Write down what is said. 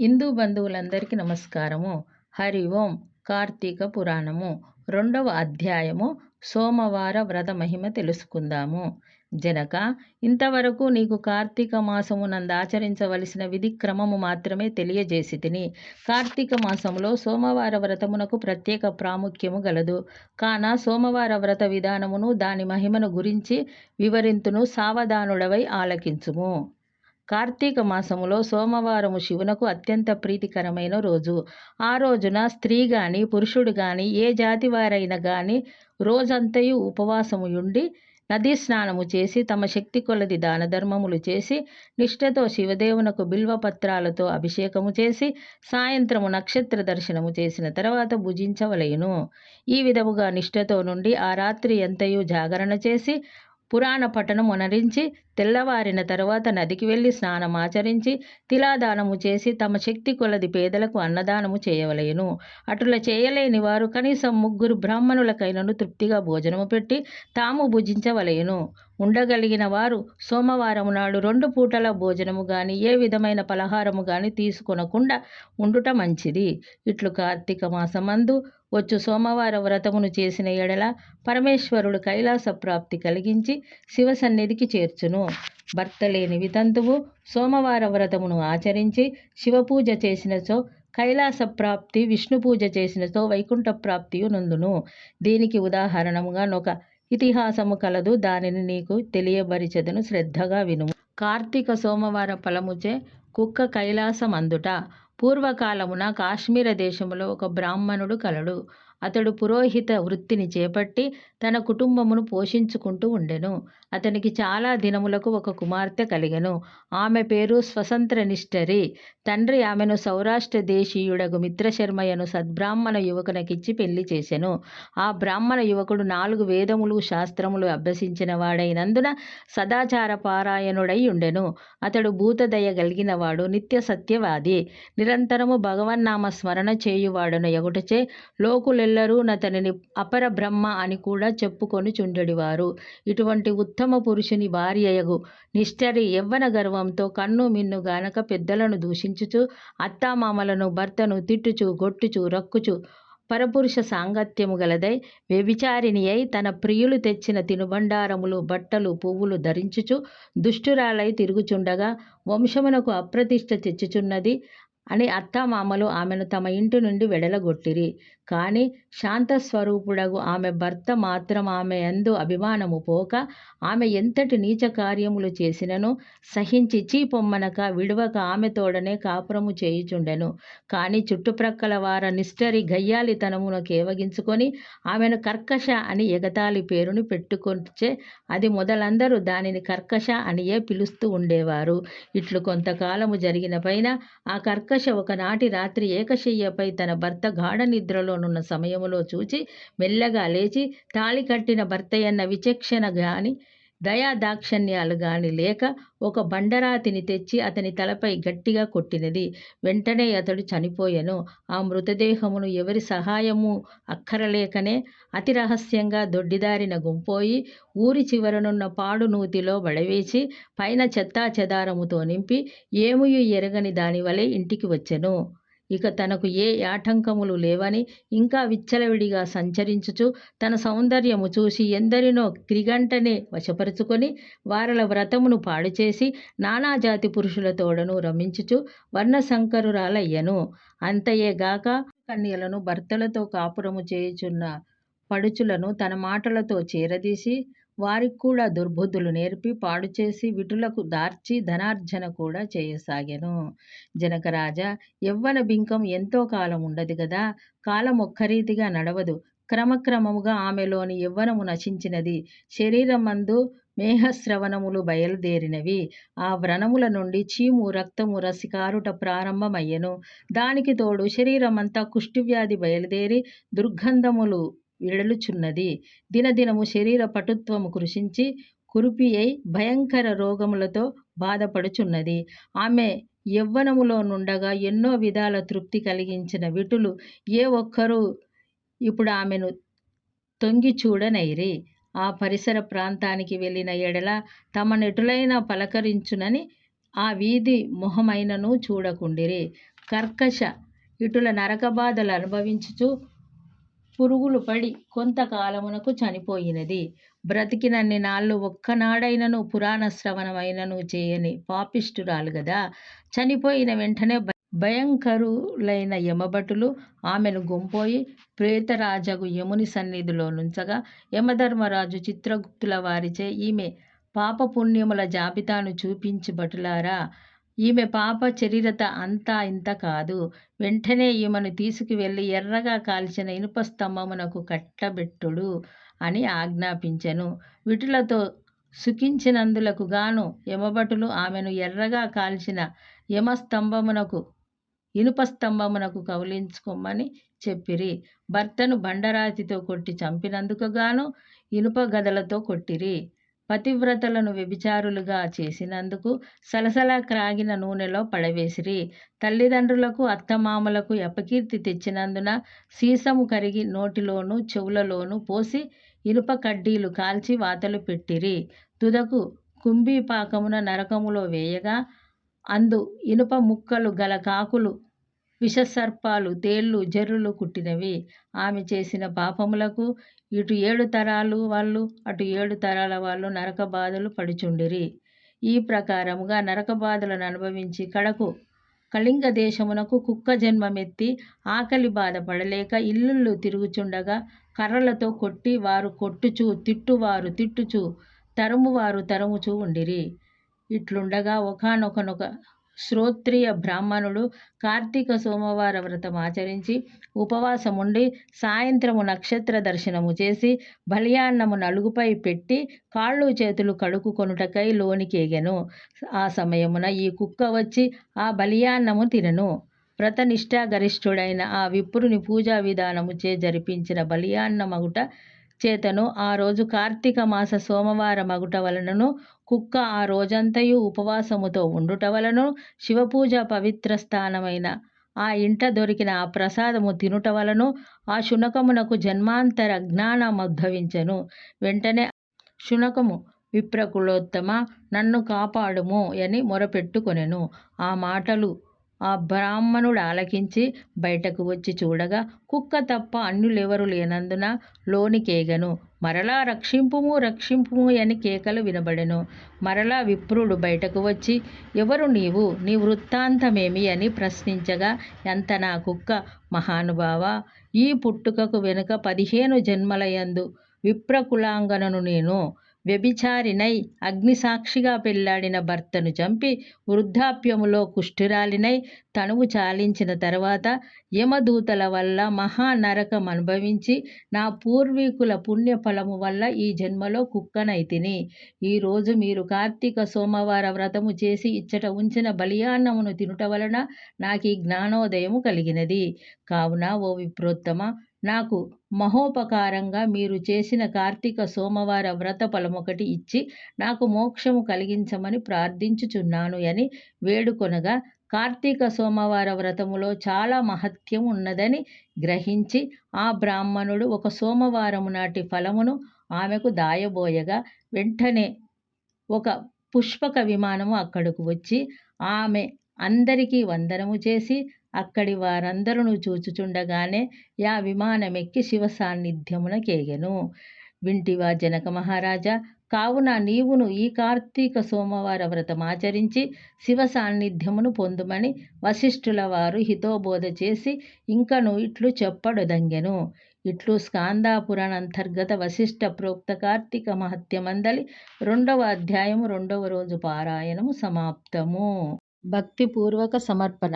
హిందూ బంధువులందరికీ నమస్కారము. హరి ఓం. కార్తీక పురాణము. రెండవ అధ్యాయము. సోమవార వ్రత మహిమ తెలుసుకుందాము. జనక ఇంతవరకు నీకు కార్తీక మాసము నంద ఆచరించవలసిన విధి క్రమము మాత్రమే తెలియజేసి తిని కార్తీక మాసములో సోమవార వ్రతమునకు ప్రత్యేక ప్రాముఖ్యము గలదు. కాన సోమవార వ్రత విధానమును దాని మహిమను గురించి వివరింతును సావధానుడవై ఆలకించుము. కార్తీక మాసములో సోమవారము శివునకు అత్యంత ప్రీతికరమైన రోజు. ఆ రోజున స్త్రీ గాని పురుషుడు గాని ఏ జాతి వారైనా గాని రోజంతయు ఉపవాసము ఉండి నదీ స్నానము చేసి తమ శక్తి కొలది దాన ధర్మములు చేసి నిష్ఠతో శివదేవునకు బిల్వపత్రాలతో అభిషేకము చేసి సాయంత్రము నక్షత్ర దర్శనము చేసిన తర్వాత భుజించవలయును ఈ విధముగా నిష్ఠతో నుండి ఆ రాత్రి ఎంతయు జాగరణ చేసి పురాణ పఠనం అనరించి తెల్లవారిన తరువాత నదికి వెళ్ళి స్నానం ఆచరించి తిలాదానము చేసి తమ శక్తి కొలది పేదలకు అన్నదానము చేయవలయను అటుల చేయలేని వారు కనీసం ముగ్గురు బ్రాహ్మణులకైనను తృప్తిగా భోజనము పెట్టి తాము భుజించవలయను ఉండగలిగిన వారు సోమవారం నాడు రెండు పూటల భోజనము గాని ఏ విధమైన పలహారము గాని తీసుకొనకుండా ఉండుట మంచిది. ఇట్లు కార్తీక మాసమందు వచ్చు. సోమవార వ్రతమును చేసిన ఎడల పరమేశ్వరుడు కైలాస ప్రాప్తి కలిగించి శివ సన్నిధికి చేర్చును. భర్త లేని వితంతువు సోమవార వ్రతమును ఆచరించి శివపూజ చేసినచో కైలాస ప్రాప్తి విష్ణు పూజ చేసినచో వైకుంఠ ప్రాప్తియు నందును. దీనికి ఉదాహరణముగా నొక ఇతిహాసము కలదు. దానిని నీకు తెలియబరిచెదను. శ్రద్ధగా వినుము. కార్తీక సోమవార ఫలముచే కుక్క కైలాసమందుట పూర్వకాలమున కాశ్మీర దేశములో ఒక బ్రాహ్మణుడు కలడు. అతడు పురోహిత వృత్తిని చేపట్టి తన కుటుంబమును పోషించుకుంటూ ఉండెను. అతనికి చాలా దినములకు ఒక కుమార్తె కలిగెను. ఆమె పేరు స్వతంత్ర నిష్ఠరి. తండ్రి ఆమెను సౌరాష్ట్ర దేశీయుడగు మిత్రశర్మయ్యను సద్బ్రాహ్మణ యువకునకిచ్చి పెళ్ళి చేసెను. ఆ బ్రాహ్మణ యువకుడు నాలుగు వేదములు శాస్త్రములు అభ్యసించిన వాడైనందున సదాచార పారాయణుడై ఉండెను. అతడు భూతదయ కలిగినవాడు నిత్య సత్యవాది. నిరంతరము భగవన్నామ స్మరణ చేయువాడను ఎగుటచే లోకులెల్లరూ నతనిని అపర బ్రహ్మ అని కూడా చెప్పుకొని చుండెడివారు ఇటువంటి ఉత్తమ పురుషుని భార్యయగు నిష్ఠరి యవ్వన గర్వంతో కన్ను మిన్ను గానక పెద్దలను దూషించుచు అత్తామామలను భర్తను తిట్టుచు గొట్టుచు రక్కుచు పరపురుష సాంగత్యము గలదై వ్యభిచారిణి అయి తన ప్రియులు తెచ్చిన తినుబండారములు బట్టలు పువ్వులు ధరించుచు దుష్టురాలై తిరుగుచుండగా వంశమునకు అప్రతిష్ట తెచ్చుచున్నది అని అత్తామామలు ఆమెను తమ ఇంటి నుండి వెడలగొట్టిరి. కానీ శాంతస్వరూపుడగు ఆమె భర్త మాత్రం ఆమె ఎందు అభిమానము పోక ఆమె ఎంతటి నీచ కార్యములు చేసినను సహించి చీపొమ్మనక విడువక ఆమె తోడనే కాపురము చేయుచుండెను. కానీ చుట్టుప్రక్కల వార నిష్ఠరి గయ్యాలితనమును కేవగించుకొని ఆమెను కర్కశ అని ఎగతాళి పేరును పెట్టుకొచ్చే అది మొదలందరూ దానిని కర్కశ అనియే పిలుస్తూ ఉండేవారు. ఇట్లు కొంతకాలము జరిగిన పైన ఆ కర్కశ ఒకనాటి రాత్రి ఏకశయ్యపై తన భర్త గాఢ నిద్రలోనున్న సమయములో చూచి మెల్లగా లేచి తాళి కట్టిన భర్తయన్న విచక్షణ గాని దయా దాక్షణ్యాలు గాని లేక ఒక బండరాతిని తెచ్చి అతని తలపై గట్టిగా కొట్టినది. వెంటనే అతడు చనిపోయెను. ఆ మృతదేహమును ఎవరి సహాయము అక్కరలేకనే అతి రహస్యంగా దొడ్డిదారిన గుంపోయి ఊరి చివరనున్న పాడు నూతిలో వడవేసి పైన చెత్తా చెదారముతో నింపి ఏముయు ఎరగని దానివలే ఇంటికి వచ్చెను. ఇక తనకు ఏ ఆటంకములు లేవని ఇంకా విచ్చలవిడిగా సంచరించుచు తన సౌందర్యము చూసి ఎందరినో క్రిగంటనే వశపరుచుకొని వారల వ్రతమును పాడుచేసి నానాజాతి పురుషులతోడను రమించుచు వర్ణశంకరురాలయ్యను. అంతయేగాక కన్యలను భర్తలతో కాపురము చేయుచున్న పడుచులను తన మాటలతో చేరదీసి వారికి కూడా దుర్బుద్ధులు నేర్పి పాడుచేసి విటులకు దార్చి ధనార్జన కూడా చేయసాగెను. జనకరాజా యవ్వన బింకం ఎంతో కాలం ఉండదు గదా కాలం ఒక్కరీతిగా నడవదు. క్రమక్రమముగా ఆమెలోని యవ్వనము నశించినది. శరీరమందు మేహస్రవణములు బయలుదేరినవి. ఆ వ్రణముల నుండి చీము రక్తము రసికారుట ప్రారంభమయ్యెను. దానికి తోడు శరీరమంతా కుష్ఠువ్యాధి బయలుదేరి దుర్గంధములు వెడలుచున్నది. దినదినము శరీర పటుత్వము కృషించి కురుపి అయి భయంకర రోగములతో బాధపడుచున్నది. ఆమె యవ్వనములో నుండగా ఎన్నో విధాల తృప్తి కలిగించిన విటులు ఏ ఒక్కరూ ఇప్పుడు ఆమెను తొంగి చూడనైరి ఆ పరిసర ప్రాంతానికి వెళ్ళిన ఎడల తమ నెటులైన పలకరించునని ఆ వీధి మొహమైనను చూడకుండిరి. కర్కశ ఇటుల నరకబాధలు అనుభవించుచు పురుగులు పడి కొంతకాలమునకు చనిపోయినది. బ్రతికినన్ని నాళ్ళు ఒక్కనాడైనను పురాణ శ్రవణమైనను చేయని పాపిష్ఠురాలు గదా. చనిపోయిన వెంటనే భయంకరులైన యమభటులు ఆమెను గుంపోయి ప్రేతరాజగు యముని సన్నిధిలో నుంచగా యమధర్మరాజు చిత్రగుప్తుల వారిచే ఈమె పాపపుణ్యముల జాబితాను చూపించి భటులారా ఈమె పాప చరిరత అంతా ఇంత కాదు. వెంటనే ఈమెను తీసుకువెళ్ళి ఎర్రగా కాల్చిన ఇనుప స్తంభమునకు కట్టబెట్టుడు అని ఆజ్ఞాపించెను. విటులతో సుఖించినందులకు గాను యమభటులు ఆమెను ఎర్రగా కాల్చిన యమస్తంభమునకు ఇనుప స్తంభమునకు కౌలించుకోమని చెప్పిరి. భర్తను బండరాతితో కొట్టి చంపినందుకు గాను ఇనుప గదలతో కొట్టిరి. పతివ్రతలను వ్యభిచారులుగా చేసినందుకు సలసల క్రాగిన నూనెలో పడవేసిరి. తల్లిదండ్రులకు అత్తమామలకు అపకీర్తి తెచ్చినందున సీసము కరిగి నోటిలోను చెవులలోను పోసి ఇనుప కడ్డీలు కాల్చి వాతలు పెట్టిరి. తుదకు కుంభీపాకమున నరకములో వేయగా అందు ఇనుప ముక్కలు గల కాకులు విషసర్పాలు తేళ్ళు జర్రులు కుట్టినవి. ఆమె చేసిన పాపములకు ఇటు ఏడు తరాలు వాళ్ళు అటు ఏడు తరాల వాళ్ళు నరక బాధలు పడుచుండిరి. ఈ ప్రకారముగా నరక బాధలను అనుభవించి కడకు కళింగ దేశమునకు కుక్క జన్మమెత్తి ఆకలి బాధ పడలేక ఇల్లుళ్ళు తిరుగుచుండగా కర్రలతో కొట్టి వారు కొట్టుచు తిట్టువారు తిట్టుచు తరుమువారు తరుముచూ ఉండిరి. ఇట్లుండగా ఒకనొకనొక శ్రోత్రియ బ్రాహ్మణుడు కార్తీక సోమవార వ్రతం ఆచరించి ఉపవాసముండి సాయంత్రము నక్షత్ర దర్శనము చేసి బలియాన్నము నలుగుపై పెట్టి కాళ్ళు చేతులు కడుక్కుకొనుటకై లోనికేగెను ఆ సమయమున ఈ కుక్క వచ్చి ఆ బలియాన్నము తినెను. వ్రతనిష్టా గరిష్ఠుడైన ఆ విప్రుని పూజా విధానముచే జరిపించిన బలియాన్నమగుట చేతను ఆ రోజు కార్తీక మాస సోమవార మగుట వలనను కుక్క ఆ రోజంతయు ఉపవాసముతో ఉండుట వలన శివపూజ పవిత్ర స్థానమైన ఆ ఇంట దొరికిన ఆ ప్రసాదము తినుట వలన ఆ శునకమునకు జన్మాంతర జ్ఞానముద్భవించెను వెంటనే శునకము విప్రకులోత్తమ నన్ను కాపాడుము అని మొరపెట్టుకొనెను. ఆ మాటలు ఆ బ్రాహ్మణుడు ఆలకించి బయటకు వచ్చి చూడగా కుక్క తప్ప అన్యులెవరు లేనందున లోనికేగను. మరలా రక్షింపుము రక్షింపుము అని కేకలు వినబడెను. మరలా విప్రుడు బయటకు వచ్చి ఎవరు నీవు? నీ వృత్తాంతమేమి అని ప్రశ్నించగా ఎంత నా కుక్క? మహానుభావ ఈ పుట్టుకకు వెనుక పదిహేను జన్మలయందు విప్రకులాంగనను నేను. వ్యభిచారినై అగ్నిసాక్షిగా పెళ్ళాడిన భర్తను చంపి వృద్ధాప్యములో కుష్ఠురాలినై తనువు చాలించిన తర్వాత యమదూతల వల్ల మహానరకం అనుభవించి నా పూర్వీకుల పుణ్యఫలము వల్ల ఈ జన్మలో కుక్కనైతిని ఈరోజు మీరు కార్తీక సోమవార వ్రతము చేసి ఇచ్చట ఉంచిన బలియాన్నమును తినుట వలన నాకు ఈ జ్ఞానోదయము కలిగినది. కావున ఓ విప్రోత్తమ నాకు మహోపకారంగా మీరు చేసిన కార్తీక సోమవార వ్రత ఫలమొకటి ఇచ్చి నాకు మోక్షము కలిగించమని ప్రార్థించుచున్నాను అని వేడుకొనగా కార్తీక సోమవార వ్రతములో చాలా మహత్యం ఉన్నదని గ్రహించి ఆ బ్రాహ్మణుడు ఒక సోమవారము నాటి ఫలమును ఆమెకు దాయబోయగా వెంటనే ఒక పుష్పక విమానము అక్కడకు వచ్చి ఆమె అందరికీ వందనము చేసి అక్కడి వారందరును చూచుచుండగానే యా విమానమెక్కి శివ సాన్నిధ్యమునకేగెను వింటివా జనక మహారాజా కావున నీవును ఈ కార్తీక సోమవార వ్రతమాచరించి శివ సాన్నిధ్యమును పొందుమని వశిష్ఠుల వారు హితోబోధ చేసి ఇంకను ఇట్లు చెప్పడొదంగెను. ఇట్లు స్కాందాపురాణంతర్గత వశిష్ఠ ప్రోక్త కార్తీక మహత్యమందలి రెండవ అధ్యాయము రెండవ రోజు పారాయణము సమాప్తము. భక్తిపూర్వక సమర్పణ.